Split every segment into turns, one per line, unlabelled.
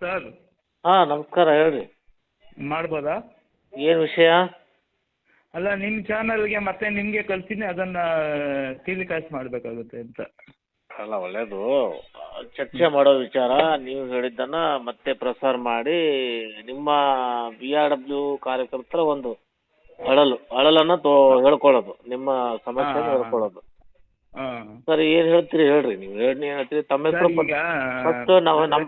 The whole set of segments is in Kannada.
ಸರ್.
ಹಾಂ ನಮಸ್ಕಾರ ಹೇಳ್ರಿ
ಮಾಡ್ಬೋದಾ?
ಏನು ವಿಷಯ?
ಅಲ್ಲ ನಿಮ್ಮ ಚಾನಲ್ಗೆ ಮತ್ತೆ ನಿಮಗೆ ಅದನ್ನ ಅದನ್ನು ಟೆಲಿಕಾಸ್ಟ್ ಮಾಡಬೇಕಾಗುತ್ತೆ ಅಂತ.
ಅಲ್ಲ ಒಳ್ಳೇದು. ಚರ್ಚೆ ಮಾಡೋ ವಿಚಾರ. ನೀವು ಹೇಳಿದ್ದನ್ನ ಮತ್ತೆ ಪ್ರಸಾರ ಮಾಡಿ ನಿಮ್ಮ ಬಿ ಆರ್ ಡಬ್ಲ್ಯೂ ಕಾರ್ಯಕರ್ತರ ಒಂದು ಅಳಲು ಅಳಲನ್ನ ತೋ ಹೇಳ್ಕೊಳ್ಳೋದು. ನಿಮ್ಮ ಸಮಸ್ಯೆ. ಹೇಳ್ಕೊಳ್ಳೋದು. ಸರ್ ಏನು ಹೇಳ್ತೀರಿ ಹೇಳ್ರಿ ನೀವು. ಹೇಳಿ ಏನು ಹೇಳ್ತೀರಿ. ತಮ್ಮ ಹೆಸರು ಫಸ್ಟ್ ನಾವು ನಮ್ಮ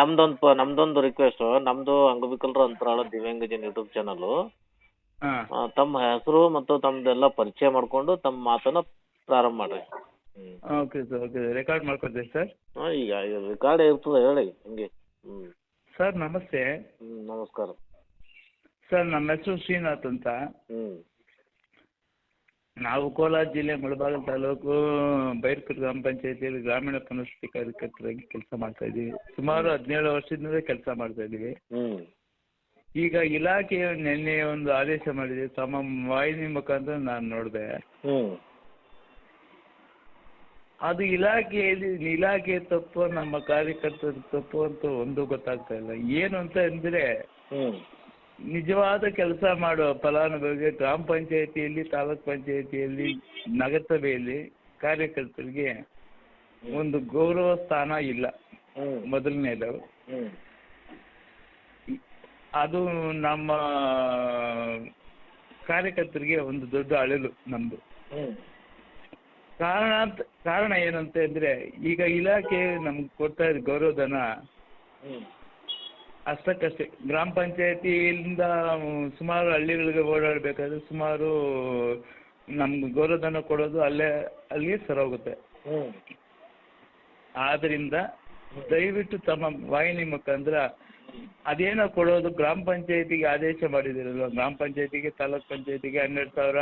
ನಮ್ದೊಂದು ನಮ್ದೊಂದು ರಿಕ್ವೆಸ್ಟ್ ನಮ್ದು ಅಂಗವಿಕಲರ ಅಂತರಾಳ ದಿವ್ಯಾಂಗಜನ್ ಯೂಟ್ಯೂಬ್ ಚಾನಲ್ ತಮ್ಮ ಹೆಸರು ಮತ್ತು ತಮ್ಮದೆಲ್ಲ ಪರಿಚಯ ಮಾಡ್ಕೊಂಡು ತಮ್ಮ ಮಾತನ್ನ ಪ್ರಾರಂಭ ಮಾಡ್ರಿ.
ಓಕೆ ಸರ್ ಓಕೆ ರೆಕಾರ್ಡ್ ಮಾಡ್ಕೊತೀವಿ ಸರ್
ಹಾಂ ಈಗ ರೆಕಾರ್ಡ್ ಇರ್ತದೆ ಹೇಳಿ ಹಂಗೆ
ಸರ್ ನಮಸ್ತೆ.
ನಮಸ್ಕಾರ.
ಸರ್ ನಮ್ಮ ಹೆಸರು ಶ್ರೀನಾಥ್ ಅಂತ.
ಹ್ಮ್.
ನಾವು ಕೋಲಾರ ಜಿಲ್ಲೆ ಮುಳಬಾಗಿಲು ತಾಲೂಕು ಬೈರ್ಕೂರು ಗ್ರಾಮ ಪಂಚಾಯತಿಯಲ್ಲಿ ಗ್ರಾಮೀಣ ಪುನರ್ವಸತಿ ಕಾರ್ಯಕರ್ತರಾಗಿ ಕೆಲಸ ಮಾಡ್ತಾ ಇದ್ದೀವಿ. ಸುಮಾರು ಹದಿನೇಳು ವರ್ಷದಿಂದ ಕೆಲಸ ಮಾಡ್ತಾ ಇದ್ದೀವಿ. ಈಗ ಇಲಾಖೆಯ ನಿನ್ನೆ ಒಂದು ಆದೇಶ ಮಾಡಿದೆ. ತಮ್ಮ ವಾಹಿನಿ ಮುಖಾಂತರ ನಾನು ನೋಡಿದೆ. ಅದು ಇಲಾಖೆಯಲ್ಲಿ ಇಲಾಖೆ ತಪ್ಪು ನಮ್ಮ ಕಾರ್ಯಕರ್ತರ ತಪ್ಪು ಅಂತ ಒಂದು ಗೊತ್ತಾಗ್ತಾ ಇಲ್ಲ. ಏನು ಅಂತ ಅಂದರೆ ನಿಜವಾದ ಕೆಲಸ ಮಾಡುವ ಫಲಾನುಭವಿಗೆ ಗ್ರಾಮ ಪಂಚಾಯತಿಯಲ್ಲಿ ತಾಲೂಕ್ ಪಂಚಾಯತಿಯಲ್ಲಿ ನಗರಸಭೆಯಲ್ಲಿ ಕಾರ್ಯಕರ್ತರಿಗೆ ಒಂದು ಗೌರವ ಸ್ಥಾನ ಇಲ್ಲ. ಮೊದಲನೇದು ಅದು ನಮ್ಮ ಕಾರ್ಯಕರ್ತರಿಗೆ ಒಂದು ದೊಡ್ಡ ಅಳಲು
ನಮ್ದು.
ಕಾರಣ ಕಾರಣ ಏನಂತ ಅಂದ್ರೆ ಈಗ ಇಲಾಖೆ ನಮ್ಗೆ ಕೊಡ್ತಾ ಇದ್ದ ಗೌರವಧನ ಅಷ್ಟಕ್ಕಷ್ಟೇ ಗ್ರಾಮ ಪಂಚಾಯತಿಯಿಂದ ಸುಮಾರು ಹಳ್ಳಿಗಳಿಗೆ ಓಡಾಡಬೇಕಾದ್ರೆ ಸುಮಾರು ನಮ್ಗೆ ಗೌರವಧನ ಕೊಡೋದು ಅಲ್ಲೇ ಅಲ್ಲಿಗೆ ಸರೋಗುತ್ತೆ
ಹೋಗುತ್ತೆ.
ಆದ್ದರಿಂದ ದಯವಿಟ್ಟು ತಮ್ಮ ವಾಹಿನಿ ಮುಖಾಂತರ ಅದೇನೋ ಕೊಡೋದು ಗ್ರಾಮ ಪಂಚಾಯತಿಗೆ ಆದೇಶ ಮಾಡಿದಿರಲ್ವ? ಗ್ರಾಮ ಪಂಚಾಯತಿಗೆ ತಾಲೂಕ್ ಪಂಚಾಯತಿಗೆ ಹನ್ನೆರಡು ಸಾವಿರ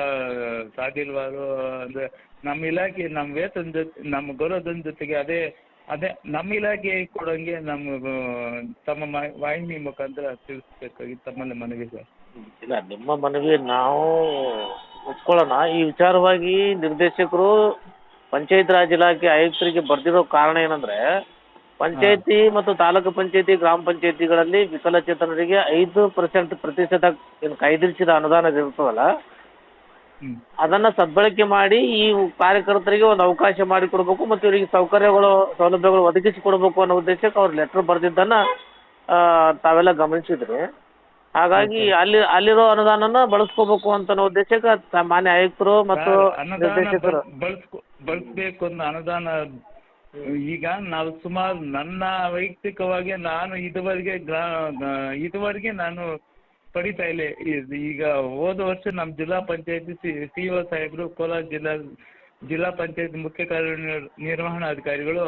ಸಾಧಿಲ್ವಾರು ಅಂದ್ರೆ ನಮ್ಮ ಇಲಾಖೆ ನಮ್ಮ ವೇತನ ಜೊತೆ ನಮ್ಮ ಗೌರವಧನ ಜೊತೆಗೆ ಅದೇ ಅದೇ ನಮ್ಮ ಇಲಾಖೆ ಕೊಡೋಂಗೆ ನಮ್ಮ ತಮ್ಮ ವಾಹಿನಿ ಮುಖಾಂತರ ತಿಳಿಸ್ಬೇಕಾಗಿ ತಮ್ಮಲ್ಲಿ ಮನವಿ ಸರ್
ಇಲ್ಲ ನಿಮ್ಮ ಮನವಿ ನಾವು ಒಪ್ಕೊಳ್ಳೋಣ. ಈ ವಿಚಾರವಾಗಿ ನಿರ್ದೇಶಕರು ಪಂಚಾಯತ್ ರಾಜ್ ಇಲಾಖೆ ಆಯುಕ್ತರಿಗೆ ಬರ್ದಿರೋ ಕಾರಣ ಏನಂದ್ರೆ ಪಂಚಾಯತಿ ಮತ್ತು ತಾಲೂಕು ಪಂಚಾಯತಿ ಗ್ರಾಮ ಪಂಚಾಯತಿಗಳಲ್ಲಿ ವಿಕಲಚೇತನರಿಗೆ ಐದು ಪರ್ಸೆಂಟ್ ಪ್ರತಿಶತ ಏನು ಕಾಯ್ದಿರಿಸಿದ ಅನುದಾನ ಇರ್ತದಲ್ಲ ಅದನ್ನ ಸದ್ಬಳಕೆ ಮಾಡಿ ಈ ಕಾರ್ಯಕರ್ತರಿಗೆ ಒಂದು ಅವಕಾಶ ಮಾಡಿಕೊಡ್ಬೇಕು ಮತ್ತು ಇವರಿಗೆ ಸೌಕರ್ಯಗಳು ಸೌಲಭ್ಯಗಳು ಒದಗಿಸಿ ಕೊಡಬೇಕು ಅನ್ನೋ ಉದ್ದೇಶಕ್ಕೆ ಅವ್ರು ಲೆಟರ್ ಬರೆದಿದ್ದನ್ನ ತಾವೆಲ್ಲ ಗಮನಿಸಿದ್ರಿ. ಹಾಗಾಗಿ ಅಲ್ಲಿ ಅಲ್ಲಿರೋ ಅನುದಾನನ ಬಳಸ್ಕೋಬೇಕು ಅಂತ ಅನ್ನೋ ಉದ್ದೇಶಕ್ಕೆ ಮಾನ್ಯ ಆಯುಕ್ತರು ಮತ್ತು
ಅನುದಾನ
ನಿರ್ದೇಶಕರು.
ಬಳಸ್ಬೇಕು ಅನ್ನೋ ಅನುದಾನ ಈಗ ನಾವು ಸುಮಾರು ನನ್ನ ವೈಯಕ್ತಿಕವಾಗಿ ನಾನು ಇದುವರೆಗೆ ಇದುವರೆಗೆ ನಾನು ಪಡಿತಾ ಇಲ್ಲ. ಈಗ ಹೋದ ವರ್ಷ ನಮ್ಮ ಜಿಲ್ಲಾ ಪಂಚಾಯತಿ ಸಿ ಒ ಸಾಹೇಬರು ಕೋಲಾರ ಜಿಲ್ಲಾ ಜಿಲ್ಲಾ ಪಂಚಾಯತ್ ಮುಖ್ಯ ಕಾರ್ಯನಿರ್ ನಿರ್ವಹಣಾಧಿಕಾರಿಗಳು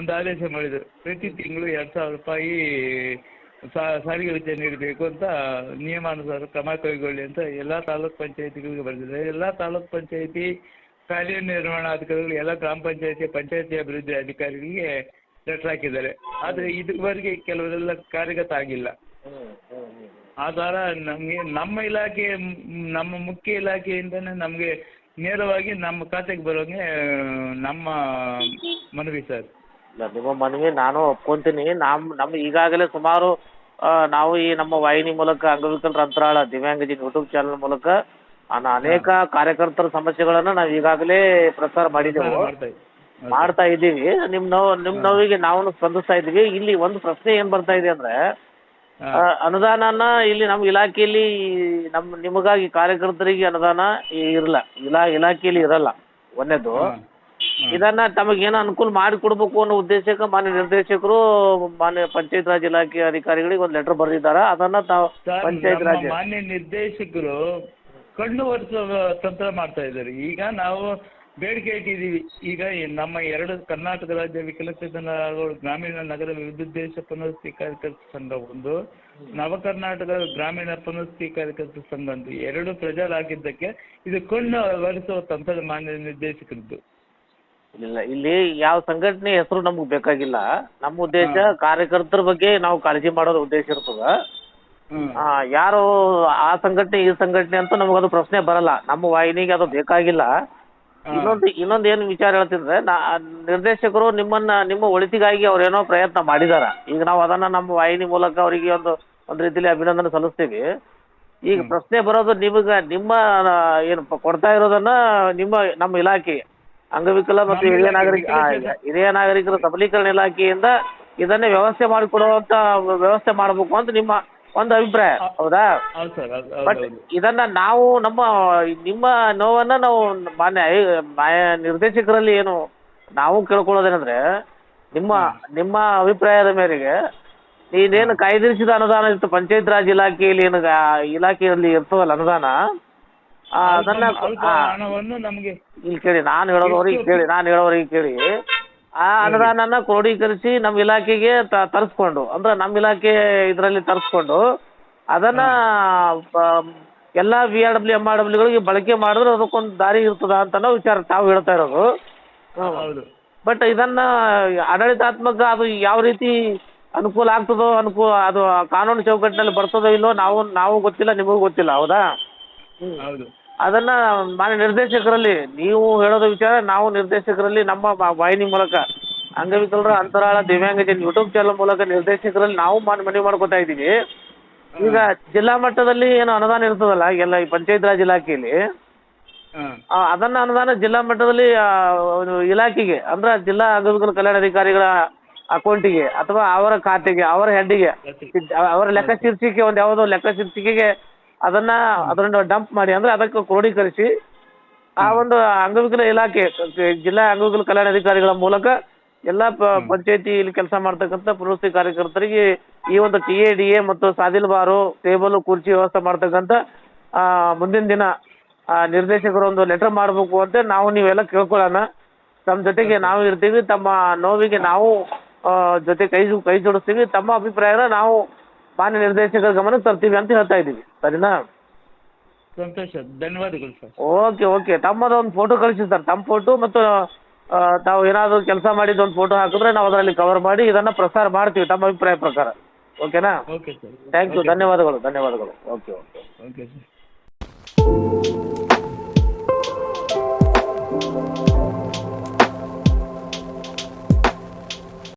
ಒಂದು ಆದೇಶ ಮಾಡಿದ್ರು. ಪ್ರತಿ ತಿಂಗಳು ಎರಡು ಸಾವಿರ ರೂಪಾಯಿ ಸಾರಿಗೆ ವೆಚ್ಚ ನೀಡಬೇಕು ಅಂತ ನಿಯಮಾನುಸಾರ ಕ್ರಮ ಕೈಗೊಳ್ಳಿ ಅಂತ ಎಲ್ಲಾ ತಾಲೂಕ್ ಪಂಚಾಯತಿಗಳಿಗೆ ಬರೆದಿದ್ದಾರೆ. ಎಲ್ಲಾ ತಾಲೂಕ್ ಪಂಚಾಯತಿ ಕಾರ್ಯನಿರ್ವಹಣಾಧಿಕಾರಿಗಳು, ಎಲ್ಲ ಗ್ರಾಮ ಪಂಚಾಯತಿ ಪಂಚಾಯತಿ ಅಭಿವೃದ್ಧಿ ಅಧಿಕಾರಿಗಳಿಗೆ ಲೆಟರ್ ಹಾಕಿದ್ದಾರೆ. ಆದರೆ ಇದುವರೆಗೆ ಕೆಲವರೆಲ್ಲ ಕಾರ್ಯಗತ ಆಗಿಲ್ಲ. ಆಧಾರ ನಮಗೆ ನಮ್ಮ ಇಲಾಖೆ ನಮ್ಮ ಮುಖ್ಯ ಇಲಾಖೆಯಿಂದನೇ ನಮಗೆ ನೇರವಾಗಿ ನಮ್ಮ ಖಾತೆಗೆ ಬರೋಂಗೆ ನಮ್ಮ ಮನವಿ ಸರ್.
ಇಲ್ಲ, ನಿಮ್ಮ ಮನವಿ ನಾನು ಒಪ್ಕೊಂತೀನಿ. ನಮ್ ನಮ್ ಈಗಾಗಲೇ ಸುಮಾರು ಆ, ನಾವು ಈ ನಮ್ಮ ವಾಹಿನಿ ಮೂಲಕ ಅಂಗವಿಕಲರ ಅಂತರಾಳ ದಿವ್ಯಾಂಗಜನ್ ಯೂಟ್ಯೂಬ್ ಚಾನಲ್ ಮೂಲಕ ಅನ- ಅನೇಕ ಕಾರ್ಯಕರ್ತರ ಸಮಸ್ಯೆಗಳನ್ನ ನಾವು ಈಗಾಗಲೇ ಪ್ರಸಾರ ಮಾಡಿದೆವು.
ಮಾಡ್ತಾ ಇದ್ದೀವಿ.
ನಿಮ್ ಇದ್ದೀವಿ. ನಿಮ್ಮ ನೋವು ನಿಮ್ ನೋವಿಗೆ ನಾವು ಸ್ಪಂದಿಸ್ತಾ ಇದ್ದೀವಿ. ಇಲ್ಲಿ ಒಂದು ಪ್ರಶ್ನೆ ಏನ್ ಬರ್ತಾ ಇದೆ ಅಂದ್ರೆ. ಆ, ಅನುದಾನನ ಇಲ್ಲಿ ನಮ್ಮ ಇಲಾಖೆಯಲ್ಲಿ ನಮ್ಮ ನಿಮಗಾಗಿ ಕಾರ್ಯಕರ್ತರಿಗೆ ಅನುದಾನ ಇರಲ್ಲ. ಇಲಾ ಇಲಾಖೆಯಲ್ಲಿ ಇರಲ್ಲ. ಒಂದೇದು. ಇದನ್ನ ತಮಗೇನು ಅನುಕೂಲ ಮಾಡಿ ಕೊಡ್ಬೇಕು ಅನ್ನೋ ಉದ್ದೇಶಕ್ಕೆ ಮಾನ್ಯ ನಿರ್ದೇಶಕರು ಮಾನ್ಯ ಪಂಚಾಯತ್ ರಾಜ್ ಇಲಾಖೆ ಅಧಿಕಾರಿಗಳಿಗೆ ಒಂದು ಲೆಟರ್ ಬರೆದಿದ್ದಾರೆ. ಅದನ್ನ ತಾವು ಪಂಚಾಯತ್ ರಾಜ್
ಮಾನ್ಯ ನಿರ್ದೇಶಕರು ಕಣ್ಣು ಒರೆಸೋ ತಂತ್ರ ಮಾಡ್ತಾ ಇದ್ದಾರೆ. ಈಗ ನಾವು ಬೇಡಿಕೆ ಇಟ್ಟಿದ್ದೀವಿ. ಈಗ ನಮ್ಮ ಎರಡು ಕರ್ನಾಟಕ ರಾಜ್ಯ ವಿಕಲಚೇತನಗಳು ಗ್ರಾಮೀಣ ನಗರ ವಿದ್ಯುದ್ದೇಶ ಪುನರ್ವಸತಿ ಕಾರ್ಯಕರ್ತ ಸಂಘ ಒಂದು ನವ ಕರ್ನಾಟಕ ಗ್ರಾಮೀಣ ಪುನರ್ವಸತಿ ಕಾರ್ಯಕರ್ತ ಸಂಘ ಒಂದು. ಎರಡು ಪ್ರಜಾರಾಗಿದ್ದಕ್ಕೆ ಇದು ಕಣ್ಣು ಒರೆಸುವ ತಂತ್ರದ ಮಾನ್ಯ ನಿರ್ದೇಶಕರದ್ದು.
ಇಲ್ಲ ಇಲ್ಲಿ ಯಾವ ಸಂಘಟನೆ ಹೆಸರು ನಮ್ಗೆ ಬೇಕಾಗಿಲ್ಲ. ನಮ್ಮ ಉದ್ದೇಶ ಕಾರ್ಯಕರ್ತರ ಬಗ್ಗೆ ನಾವು ಕಾಳಜಿ ಮಾಡೋದು ಉದ್ದೇಶ ಇರ್ತದ. ಯಾರು ಆ ಸಂಘಟನೆ ಈ ಸಂಘಟನೆ ಅಂತ ನಮಗದು ಪ್ರಶ್ನೆ ಬರಲ್ಲ. ನಮ್ಮ ವಾಹಿನಿಗೆ ಅದು ಬೇಕಾಗಿಲ್ಲ. ಇನ್ನೊಂದು ಇನ್ನೊಂದು ಏನು ವಿಚಾರ ಹೇಳ್ತಿದ್ರೆ ನಾ ನಿರ್ದೇಶಕರು ನಿಮ್ಮನ್ನ ನಿಮ್ಮ ಒಳಿತಿಗಾಗಿ ಅವ್ರೇನೋ ಪ್ರಯತ್ನ ಮಾಡಿದಾರ. ಈಗ ನಾವು ಅದನ್ನ ನಮ್ಮ ವಾಹಿನಿ ಮೂಲಕ ಅವರಿಗೆ ಒಂದು ಒಂದ್ ರೀತಿಲಿ ಅಭಿನಂದನೆ ಸಲ್ಲಿಸ್ತೀವಿ. ಈಗ ಪ್ರಶ್ನೆ ಬರೋದು ನಿಮಗ ನಿಮ್ಮ ಏನು ಕೊಡ್ತಾ ಇರೋದನ್ನ ನಿಮ್ಮ ನಮ್ಮ ಇಲಾಖೆ ಅಂಗವಿಕಲ ಮತ್ತು ಹಿರಿಯ ನಾಗರಿಕ. ಹಿರಿಯ ನಾಗರಿಕರ ಸಬಲೀಕರಣ ಇಲಾಖೆಯಿಂದ ಇದನ್ನೇ ವ್ಯವಸ್ಥೆ ಮಾಡಿಕೊಡುವಂತ ವ್ಯವಸ್ಥೆ ಮಾಡಬೇಕು ಅಂತ ನಿಮ್ಮ ಒಂದು ಅಭಿಪ್ರಾಯ ಹೌದಾ? ಬಟ್ ಇದನ್ನ ನಾವು ನಮ್ಮ ನಿಮ್ಮ ನೋವನ್ನ ನಾವು ಮಾನ್ಯ ಮಾಯ- ನಿರ್ದೇಶಕರಲ್ಲಿ ಏನು ನಾವು ಕೇಳ್ಕೊಳ್ಳೋದೇನಂದ್ರೆ ನಿಮ್ಮ ನಿಮ್ಮ ಅಭಿಪ್ರಾಯದ ಮೇರೆಗೆ ನೀನೇನು ಕಾಯ್ದಿರಿಸಿದ ಅನುದಾನ ಇತ್ತು? ಪಂಚಾಯತ್ ರಾಜ್ ಇಲಾಖೆಯಲ್ಲಿ ಏನು ಇಲಾಖೆಯಲ್ಲಿ ಇರ್ತದಲ್ಲ ಅನುದಾನ? ಅದನ್ನ ಇಲ್ಲಿ ಕೇಳಿ ನಾನು ಹೇಳೋದವ್ರಿಗೆ ಕೇಳಿ ನಾನು ಹೇಳೋರಿಗೆ ಕೇಳಿ. ಆ ಅನುದಾನನ ಕ್ರೋಢೀಕರಿಸಿ ನಮ್ಮ ಇಲಾಖೆಗೆ ತರಿಸ್ಕೊಂಡು ಅಂದ್ರೆ ನಮ್ಮ ಇಲಾಖೆ ಇದರಲ್ಲಿ ತರಿಸ್ಕೊಂಡು ಅದನ್ನ ಎಲ್ಲಾ V R W M R ಡಬ್ಲ್ಯೂಗಳಿಗೆ ಬಳಕೆ ಮಾಡಿದ್ರೆ ಅದಕ್ಕೊಂದು ದಾರಿ ಇರ್ತದ ಅಂತ ನಾವು ವಿಚಾರ ತಾವು ಹೇಳ್ತಾ ಇರೋದು. ಬಟ್ ಇದನ್ನ ಆಡಳಿತಾತ್ಮಕ ಅದು ಯಾವ ರೀತಿ ಅನುಕೂಲ ಆಗ್ತದೋ ಅನುಕೂಲ ಅದು ಕಾನೂನು ಚೌಕಟ್ಟಿನಲ್ಲಿ ಬರ್ತದೋ ಇಲ್ಲೋ ನಾವು ನಾವು ಗೊತ್ತಿಲ್ಲ ನಿಮಗೂ ಗೊತ್ತಿಲ್ಲ ಹೌದಾ?
ಹೌದು.
ಅದನ್ನ ಮಾನ್ಯ ನಿರ್ದೇಶಕರಲ್ಲಿ ನೀವು ಹೇಳೋದ ವಿಚಾರ ನಾವು ನಿರ್ದೇಶಕರಲ್ಲಿ ನಮ್ಮ ವಾಹಿನಿ ಮೂಲಕ ಅಂಗವಿಕಲರ ಅಂತರಾಳ ದಿವ್ಯಾಂಗಜನ್ ಯೂಟ್ಯೂಬ್ ಚಾನಲ್ ಮೂಲಕ ನಿರ್ದೇಶಕರಲ್ಲಿ ನಾವು ಮಾನ್ ಮನವಿ ಮಾಡ್ಕೊತಾ ಇದ್ದೀವಿ. ಈಗ ಜಿಲ್ಲಾ ಮಟ್ಟದಲ್ಲಿ ಏನು ಅನುದಾನ ಇರ್ತದಲ್ಲ ಎಲ್ಲ ಈ ಪಂಚಾಯತ್ ರಾಜ್ ಇಲಾಖೆಯಲ್ಲಿ ಅದನ್ನ ಅನುದಾನ ಜಿಲ್ಲಾ ಮಟ್ಟದಲ್ಲಿ ಇಲಾಖೆಗೆ ಅಂದ್ರೆ ಜಿಲ್ಲಾ ಅಂಗವಿಕಲ ಕಲ್ಯಾಣಾಧಿಕಾರಿಗಳ ಅಕೌಂಟಿಗೆ ಅಥವಾ ಅವರ ಖಾತೆಗೆ ಅವರ ಹೆಡ್ಗೆ ಅವರ ಲೆಕ್ಕ ಶೀರ್ಷಿಕೆ ಒಂದು ಯಾವುದೋ ಲೆಕ್ಕ ಶೀರ್ಷಿಕೆಗೆ ಅದನ್ನ ಅದನ್ನ ಡಂಪ್ ಮಾಡಿ ಅಂದ್ರೆ ಅದಕ್ಕೆ ಕ್ರೋಢೀಕರಿಸಿ ಆ ಒಂದು ಅಂಗವಿಕಲ ಇಲಾಖೆ ಜಿಲ್ಲಾ ಅಂಗವಿಕಲ ಕಲ್ಯಾಣ ಅಧಿಕಾರಿಗಳ ಮೂಲಕ ಎಲ್ಲಾ ಪಂಚಾಯತಿ ಇಲ್ಲಿ ಕೆಲಸ ಮಾಡ್ತಕ್ಕಂಥ ಪ್ರವೃತ್ತಿ ಕಾರ್ಯಕರ್ತರಿಗೆ ಈ ಒಂದು ಟಿ ಎ ಡಿ ಎ ಮತ್ತು ಸಾದಿಲ್ ಬಾರು ಟೇಬಲ್ ಕುರ್ಚಿ ವ್ಯವಸ್ಥೆ ಮಾಡ್ತಕ್ಕಂಥ ಆ, ಮುಂದಿನ ದಿನ ಆ, ನಿರ್ದೇಶಕರು ಒಂದು ಲೆಟರ್ ಮಾಡಬೇಕು ಅಂತ ನಾವು ನೀವೆಲ್ಲ ಕೇಳ್ಕೊಳ್ಳೋಣ. ತಮ್ಮ ಜೊತೆಗೆ ನಾವು ಇರ್ತೀವಿ ತಮ್ಮ ನೋವಿಗೆ ನಾವು ಜೊತೆ ಕೈ ಕೈ ಜೋಡಿಸ್ತೀವಿ ತಮ್ಮ ಅಭಿಪ್ರಾಯನ ನಾವು ಮಾನ್ಯ ನಿರ್ದೇಶಕರ ಗಮನಕ್ಕೆ ತರ್ತೀವಿ ಅಂತ ಹೇಳ್ತಾ ಇದ್ದೀವಿ. ಸರಿನಾ?
ಧನ್ಯವಾದಗಳು
ಓಕೆ ಓಕೆ. ತಮ್ಮದು ಒಂದು ಫೋಟೋ ಕಳಿಸಿ ಸರ್. ತಮ್ಮ ಫೋಟೋ ಮತ್ತು ತಾವು ಏನಾದರೂ ಕೆಲಸ ಮಾಡಿದ ಒಂದು ಫೋಟೋ ಹಾಕಿದ್ರೆ ನಾವು ಅದರಲ್ಲಿ ಕವರ್ ಮಾಡಿ ಇದನ್ನ ಪ್ರಸಾರ ಮಾಡ್ತೀವಿ ತಮ್ಮ ಅಭಿಪ್ರಾಯ ಪ್ರಕಾರ. ಓಕೆನಾ?
ಓಕೆ
ಥ್ಯಾಂಕ್ ಯು ಧನ್ಯವಾದಗಳು ಧನ್ಯವಾದಗಳು. Okay okay.
Okay sir.